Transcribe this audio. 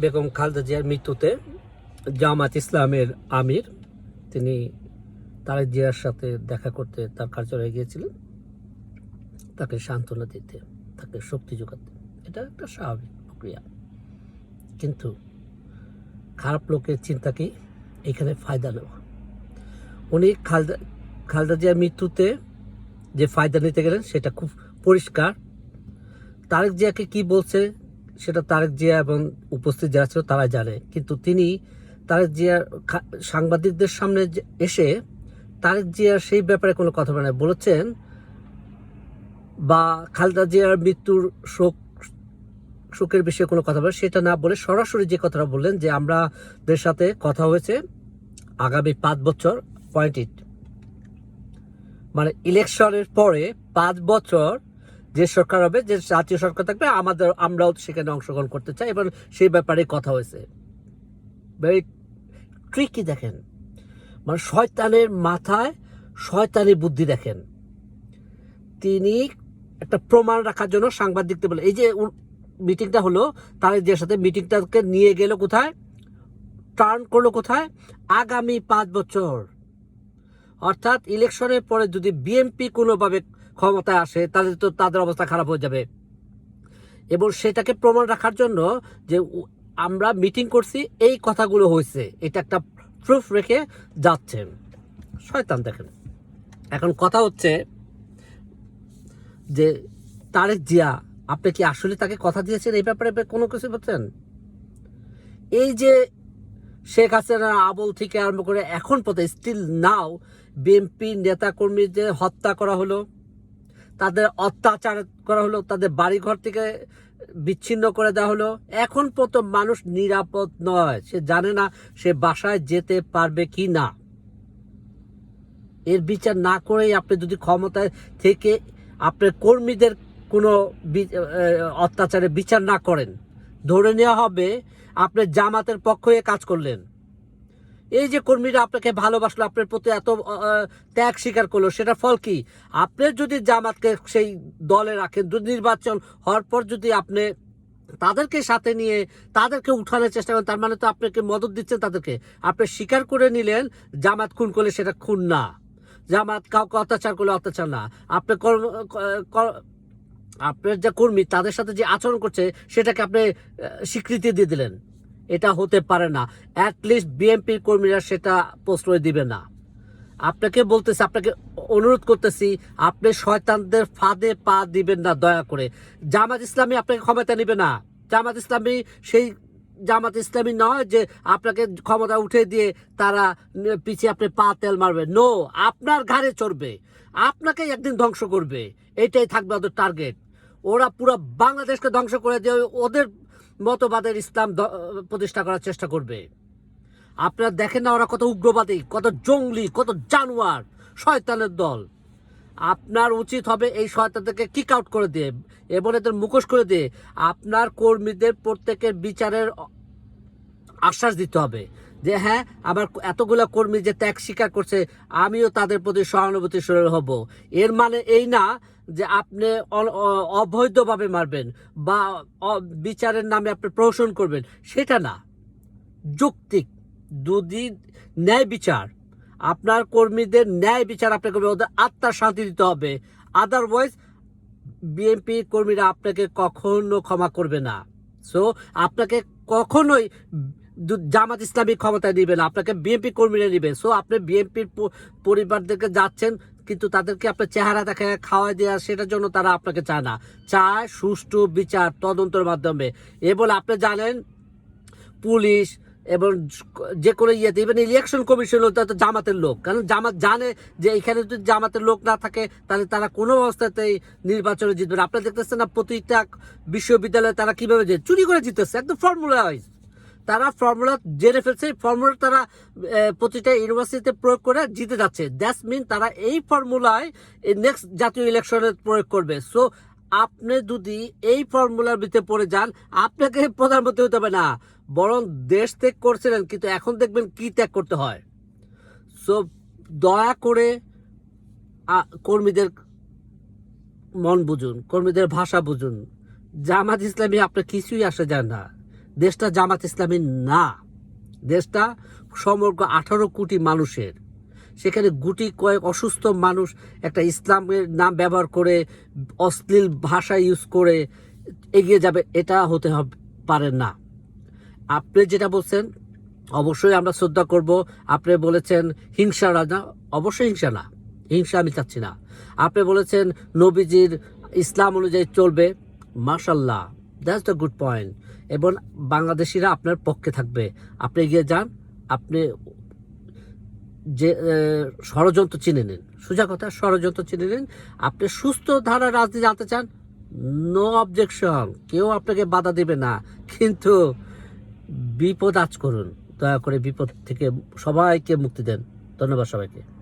বেগম খালদা জিয়ার মৃত্যুতে জামাত ইসলামের আমির, তিনি তারেক জিয়ার সাথে দেখা করতে তার কার্যালয়ে গিয়েছিলেন। তাকে সান্ত্বনা দিতে, তাকে শক্তি যোগাতে। এটা একটা স্বাভাবিক প্রক্রিয়া। কিন্তু খারাপ লোকের চিন্তা কি? এখানে ফায়দা নেওয়া। উনি খালদা খালদা জিয়ার মৃত্যুতে যে ফায়দা নিতে গেলেন, সেটা খুব পরিষ্কার। তারেক জিয়াকে কি বলছে? সেটা তারেক জিয়া এবং উপস্থিত যারা ছিল তারা জানে। কিন্তু তিনি তারেক জিয়ার সাংবাদিকদের সামনে এসে তারেক জিয়ার সেই ব্যাপারে কোনো কথা বলে। বলেছেন, বা খালেদা জিয়ার মৃত্যুর শোক, শোকের বিষয়ে কোনো কথা বলে সেটা না বলে সরাসরি যে কথাটা বললেন যে আমাদের সাথে কথা হয়েছে আগামী পাঁচ বছর পয়েন্ট ইট মানে ইলেকশনের পরে পাঁচ বছর যে সরকার হবে, যে জাতীয় সরকার থাকবে, আমাদের, আমরাও সেখানে অংশগ্রহণ করতে চাই এবং সেই ব্যাপারে কথা হয়েছে। ভেরি ট্রিকি দেখেন। মানে শয়তানের মাথায় শয়তানের বুদ্ধি দেখেন। তিনি একটা প্রমাণ রাখার জন্য সাংবাদিকদের বলে, এই যে মিটিংটা হলো, তার যে সাথে মিটিংটাকে নিয়ে গেল কোথায়? টার্ন করল কোথায়? আগামী পাঁচ বছর। অর্থাৎ ইলেকশনের পরে যদি বিএনপি কোনোভাবে ক্ষমতায় আসে তাহলে তো তাদের অবস্থা খারাপ হয়ে যাবে। এবং সেটাকে প্রমাণ রাখার জন্য যে আমরা মিটিং করছি, এই কথাগুলো হয়েছে। এটা একটা প্রুফ রেখে যাচ্ছে শয়তান দেখেন। এখন কথা হচ্ছে যে তারেক জিয়া, আপনি কি আসলে তাকে কথা দিয়েছেন এই ব্যাপারে কোনো কিছু বলছেন এই যে শেখ হাসিনা আবল থেকে আরম্ভ করে এখন পর্যন্ত স্টিল নাও বিএনপি নেতাকর্মীদের হত্যা করা হলো। তাদের অত্যাচার করা হলো, তাদের বাড়িঘর থেকে বিচ্ছিন্ন করে দেওয়া হলো। এখন পর্যন্ত মানুষ নিরাপদ নয়, সে জানে না সে বাসায় যেতে পারবে কি না। এর বিচার না করেই আপনি যদি ক্ষমতায় থেকে আপনার কর্মীদের কোনো অত্যাচারে বিচার না করেন, ধরে নেওয়া হবে আপনি জামাতের পক্ষ কাজ করলেন। এই যে কর্মীরা আপনাকে ভালোবাসলো, আপনার প্রতি এত ত্যাগ স্বীকার করল সেটা ফল কি? আপনি যদি জামাতকে সেই দলে রাখেন, যদি নির্বাচন হওয়ার পর যদি আপনি তাদেরকে সাথে নিয়ে, তাদেরকে উঠানোর চেষ্টা করেন, তার মানে তো আপনাকে মদত দিচ্ছেন তাদেরকে। আপনি স্বীকার করে নিলেন, জামাত খুন করলে সেটা খুন না। জামাত কাউকে অত্যাচার করলে অত্যাচার না। আপনি কর্ম- আপনার যে কর্মী, তাদের সাথে যে আচরণ করছে, সেটাকে আপনি স্বীকৃতি দিয়ে দিলেন। এটা হতে পারে না। অ্যাটলিস্ট বিএনপির কর্মীরা সেটা প্রশ্রয় দিবে না। আপনাকে বলতেছি, আপনাকে অনুরোধ করতেছি, আপনি শয়তানদের ফাঁদে পা দিবেন না, দয়া করে। জামাত ইসলামী আপনাকে ক্ষমতা নেবে না। জামাত ইসলামী সেই জামাত ইসলামী নয় যে আপনাকে ক্ষমতা উঠে দিয়ে তারা পিছিয়ে আপনি পা তেল মারবে। নো আপনার ঘাড়ে চড়বে। আপনাকে একদিন ধ্বংস করবে। এটাই থাকবে ওদের টার্গেট ওরা পুরো বাংলাদেশকে ধ্বংস করে দিয়ে ওদের মতবাদের ইসলাম প্রতিষ্ঠা করার চেষ্টা করবে। আপনারা দেখেন না ওরা কত উগ্রবাদী, কত জঙ্গলি, কত জানোয়ার, শয়তানের দল। আপনার উচিত হবে এই শয়তানদেরকে কিক আউট করে দিয়ে, এবং এদের মুখোশ করে দিয়ে আপনার কর্মীদের প্রত্যেকের বিচারের আশ্বাস দিতে হবে যে হ্যাঁ আমার এতগুলা কর্মী যে ত্যাগ স্বীকার করছে, আমিও তাদের প্রতি সহানুভূতিশীল হব। এর মানে এই না যে আপনি অবৈধভাবে মারবেন বা বিচারের নামে আপনি প্রহসন করবেন সেটা না। যৌক্তিক যদি ন্যায় বিচার আপনার কর্মীদের ন্যায় বিচার আপনাকে করবে, ওদের আত্মার শান্তি দিতে হবে। আদারওয়াইজ বিএনপি কর্মীরা আপনাকে কখনো ক্ষমা করবে না। সো আপনাকে কখনোই জামাত ইসলামী ক্ষমতায় না আপনাকে বিএনপি কর্মীরা নিবে। সো আপনি বিএনপির পরিবারদেরকে যাচ্ছেন কিন্তু তাদেরকে আপনার চেহারা দেখা, খাওয়া দেওয়া সেটার জন্য তারা আপনাকে চায় না। চায় সুষ্ঠু বিচার তদন্তের মাধ্যমে। এ বলে আপনি জানেন, পুলিশ এবং যে কোনো ইয়েতে ইভেন ইলেকশন কমিশন তো জামাতের লোক। কারণ জামাত জানে যে এখানে যদি জামাতের লোক না থাকে, তাহলে তারা কোনো অবস্থাতেই নির্বাচনে জিতবে আপনারা দেখতেছেন না প্রতিটা বিশ্ববিদ্যালয়ে তারা কীভাবে যে চুরি করে জিতেছে। একদম ফর্মুলা তারা ফর্মুলা জেনে ফেলছে ফর্মুলা তারা প্রতিটা ইউনিভার্সিটিতে প্রয়োগ করে জিতে যাচ্ছে। দ্যাটস মিন তারা এই ফর্মুলায় নেক্সট জাতীয় ইলেকশনে প্রয়োগ করবে। সো আপনি যদি এই ফর্মুলার ভিতরে পড়ে যান, আপনাকে প্রধানমন্ত্রী হতে হবে না। বরং দেশ ত্যাগ করছিলেন, কিন্তু এখন দেখবেন কি ত্যাগ করতে হয়। সো দয়া করে কর্মীদের মন বুঝুন, কর্মীদের ভাষা বুঝুন। জামাত ইসলামী আপনার কিছুই আসে যায় না। দেশটা জামাত ইসলামী না। দেশটা সমগ্র আঠারো কোটি মানুষের। সেখানে গুটি কয়েক অসুস্থ মানুষ একটা ইসলামের নাম ব্যবহার করে, অশ্লীল ভাষা ইউজ করে এগিয়ে যাবে, এটা হতে হবে, পারে না। আপনি যেটা বলছেন, অবশ্যই আমরা শ্রদ্ধা করব। আপনি বলেছেন, হিংসা রাজা অবশ্যই হিংসা না। হিংসা আমি চাচ্ছি না। আপনি বলেছেন, নবীজির ইসলাম অনুযায়ী চলবে মাশাল্লাহ দ্যাটস দ্য গুড পয়েন্ট এবং বাংলাদেশিরা আপনার পক্ষে থাকবে। আপনি এগিয়ে যান, আপনি যে ষড়যন্ত্র চিনে নিন। সোজা কথা, ষড়যন্ত্র চিনে নিন। আপনি সুস্থ ধারা রাজনীতি জানতে চান নো অবজেকশন কেউ আপনাকে বাধা দেবে না। কিন্তু বিপদ আজ করুন। দয়া করে বিপদ থেকে সবাইকে মুক্তি দেন। ধন্যবাদ সবাইকে।